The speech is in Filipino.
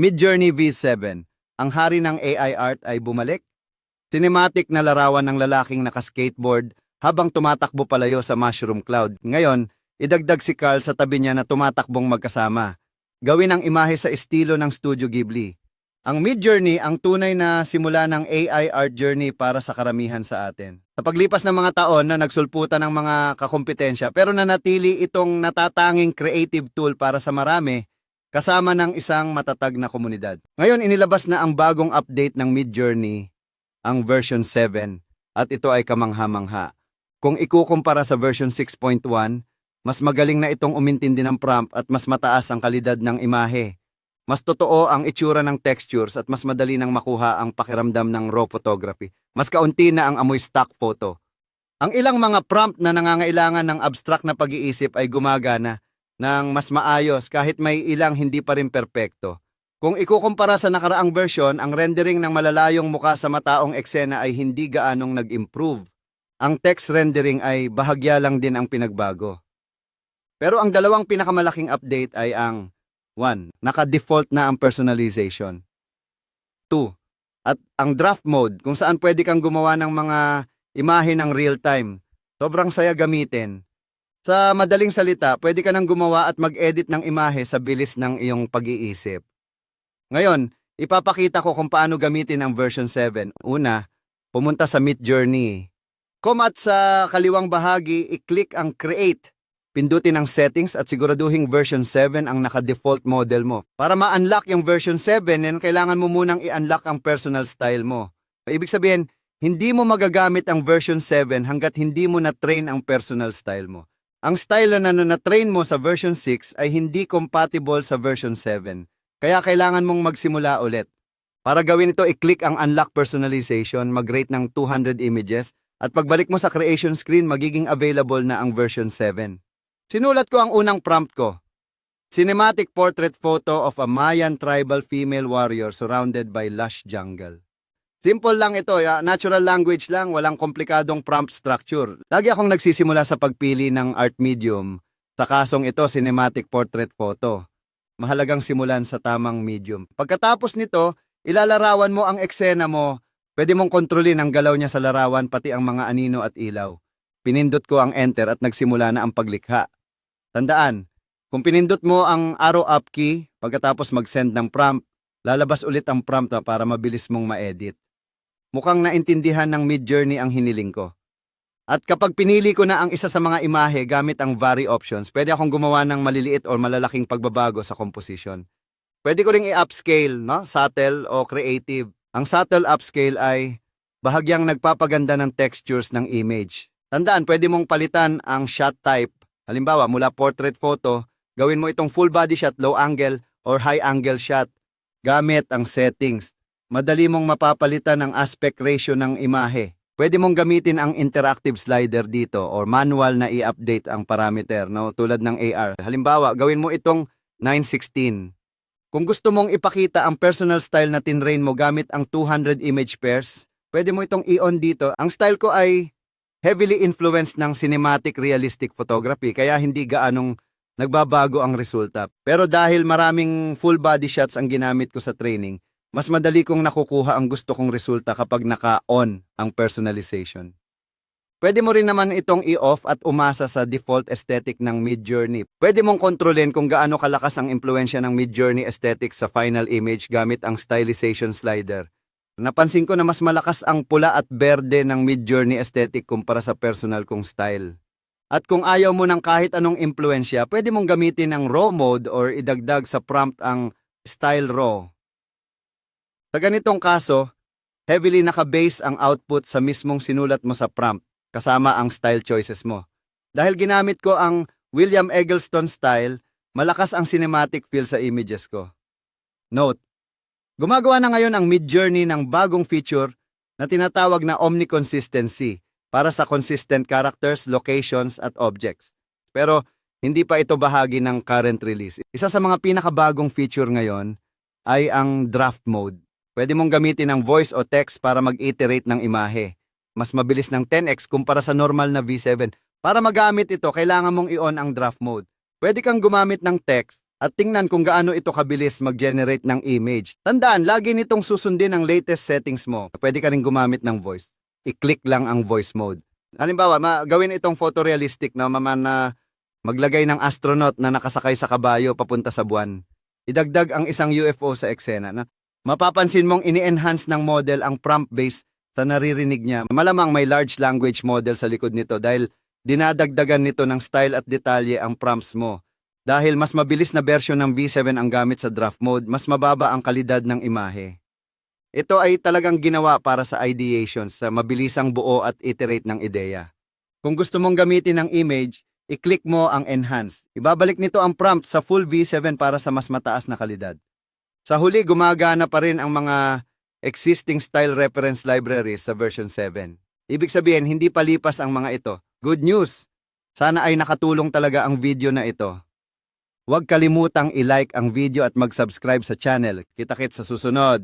Midjourney V7, ang hari ng AI art ay bumalik. Cinematic na larawan ng lalaking naka-skateboard habang tumatakbo palayo sa mushroom cloud. Ngayon, idagdag si Carl sa tabi niya na tumatakbong magkasama. Gawin ang imahe sa estilo ng Studio Ghibli. Ang Midjourney ang tunay na simula ng AI art journey para sa karamihan sa atin. Sa paglipas ng mga taon na nagsulputan ng mga kakompetensya pero nanatili itong natatanging creative tool para sa marami kasama ng isang matatag na komunidad. Ngayon inilabas na ang bagong update ng Midjourney, ang version 7, at ito ay kamangha-mangha. Kung ikukumpara sa version 6.1, mas magaling na itong umintindi ng prompt at mas mataas ang kalidad ng imahe. Mas totoo ang itsura ng textures at mas madali nang makuha ang pakiramdam ng raw photography. Mas kaunti na ang amoy stock photo. Ang ilang mga prompt na nangangailangan ng abstract na pag-iisip ay gumagana ng mas maayos kahit may ilang hindi pa rin perpekto. Kung ikukumpara sa nakaraang version, ang rendering ng malalayong muka sa mataong eksena ay hindi gaanong nag-improve. Ang text rendering ay bahagya lang din ang pinagbago. Pero ang dalawang pinakamalaking update ay ang 1. Naka-default na ang personalization. 2. At ang draft mode kung saan pwede kang gumawa ng mga imahe ng real time. Sobrang saya gamitin. Sa madaling salita, pwede ka nang gumawa at mag-edit ng imahe sa bilis ng iyong pag-iisip. Ngayon, ipapakita ko kung paano gamitin ang version 7. Una, pumunta sa Meet Journey. Kung at sa kaliwang bahagi, i-click ang Create. Pindutin ang settings at siguraduhin version 7 ang naka-default model mo. Para ma-unlock yung version 7, yan kailangan mo munang i-unlock ang personal style mo. Ibig sabihin, hindi mo magagamit ang version 7 hanggat hindi mo na-train ang personal style mo. Ang style na na-train mo sa version 6 ay hindi compatible sa version 7. Kaya kailangan mong magsimula ulit. Para gawin ito, i-click ang Unlock Personalization, mag-rate ng 200 images, at pagbalik mo sa creation screen, magiging available na ang version 7. Sinulat ko ang unang prompt ko. Cinematic portrait photo of a Mayan tribal female warrior surrounded by lush jungle. Simple lang ito, natural language lang, walang komplikadong prompt structure. Lagi akong nagsisimula sa pagpili ng art medium. Sa kasong ito, cinematic portrait photo. Mahalagang simulan sa tamang medium. Pagkatapos nito, ilalarawan mo ang eksena mo. Pwede mong kontrolin ang galaw niya sa larawan pati ang mga anino at ilaw. Pinindot ko ang enter at nagsimula na ang paglikha. Tandaan, kung pinindot mo ang arrow up key, pagkatapos mag-send ng prompt, lalabas ulit ang prompt para mabilis mong ma-edit. Mukhang naintindihan ng Midjourney ang hiniling ko. At kapag pinili ko na ang isa sa mga imahe gamit ang vary options, pwede akong gumawa ng maliliit o malalaking pagbabago sa composition. Pwede ko ring i-upscale, no? subtle o creative. Ang subtle upscale ay bahagyang nagpapaganda ng textures ng image. Tandaan, pwede mong palitan ang shot type. Halimbawa, mula portrait photo, gawin mo itong full body shot, low angle, or high angle shot. Gamit ang settings. Madali mong mapapalitan ang aspect ratio ng imahe. Pwede mong gamitin ang interactive slider dito or manual na i-update ang parameter no tulad ng AR. Halimbawa, gawin mo itong 916. Kung gusto mong ipakita ang personal style na tinrain mo gamit ang 200 image pairs, pwede mo itong i-on dito. Ang style ko ay heavily influenced ng cinematic realistic photography kaya hindi gaanong nagbabago ang resulta. Pero dahil maraming full body shots ang ginamit ko sa training, mas madali kong nakukuha ang gusto kong resulta kapag naka-on ang personalization. Pwede mo rin naman itong i-off at umasa sa default aesthetic ng Midjourney. Pwede mong kontrolin kung gaano kalakas ang impluensya ng Midjourney aesthetic sa final image gamit ang stylization slider. Napansin ko na mas malakas ang pula at berde ng Midjourney aesthetic kumpara sa personal kong style. At kung ayaw mo ng kahit anong impluensya, pwede mong gamitin ang raw mode or idagdag sa prompt ang style raw. Sa ganitong kaso, heavily nakabase ang output sa mismong sinulat mo sa prompt, kasama ang style choices mo. Dahil ginamit ko ang William Eggleston style, malakas ang cinematic feel sa images ko. Note, gumagawa na ngayon ang Midjourney ng bagong feature na tinatawag na omniconsistency para sa consistent characters, locations, at objects. Pero hindi pa ito bahagi ng current release. Isa sa mga pinakabagong feature ngayon ay ang draft mode. Pwede mong gamitin ang voice o text para mag-iterate ng imahe. Mas mabilis ng 10x kumpara sa normal na V7. Para magamit ito, kailangan mong i-on ang draft mode. Pwede kang gumamit ng text, at tingnan kung gaano ito kabilis mag-generate ng image. Tandaan, lagi nitong susundin ang latest settings mo. Pwede ka rin gumamit ng voice. I-click lang ang voice mode. Halimbawa, ma- gawin itong photorealistic na maman na maglagay ng astronaut na nakasakay sa kabayo papunta sa buwan. Idagdag ang isang UFO sa eksena. Na mapapansin mong ini-enhance ng model ang prompt base sa naririnig niya. Malamang may large language model sa likod nito dahil dinadagdagan nito ng style at detalye ang prompts mo. Dahil mas mabilis na version ng V7 ang gamit sa draft mode, mas mababa ang kalidad ng imahe. Ito ay talagang ginawa para sa ideation, sa mabilisang buo at iterate ng ideya. Kung gusto mong gamitin ang image, i-click mo ang Enhance. Ibabalik nito ang prompt sa full V7 para sa mas mataas na kalidad. Sa huli, gumagana pa rin ang mga existing style reference libraries sa version 7. Ibig sabihin, hindi palipas ang mga ito. Good news! Sana ay nakatulong talaga ang video na ito. Huwag kalimutang i-like ang video at mag-subscribe sa channel. Kita-kits sa susunod.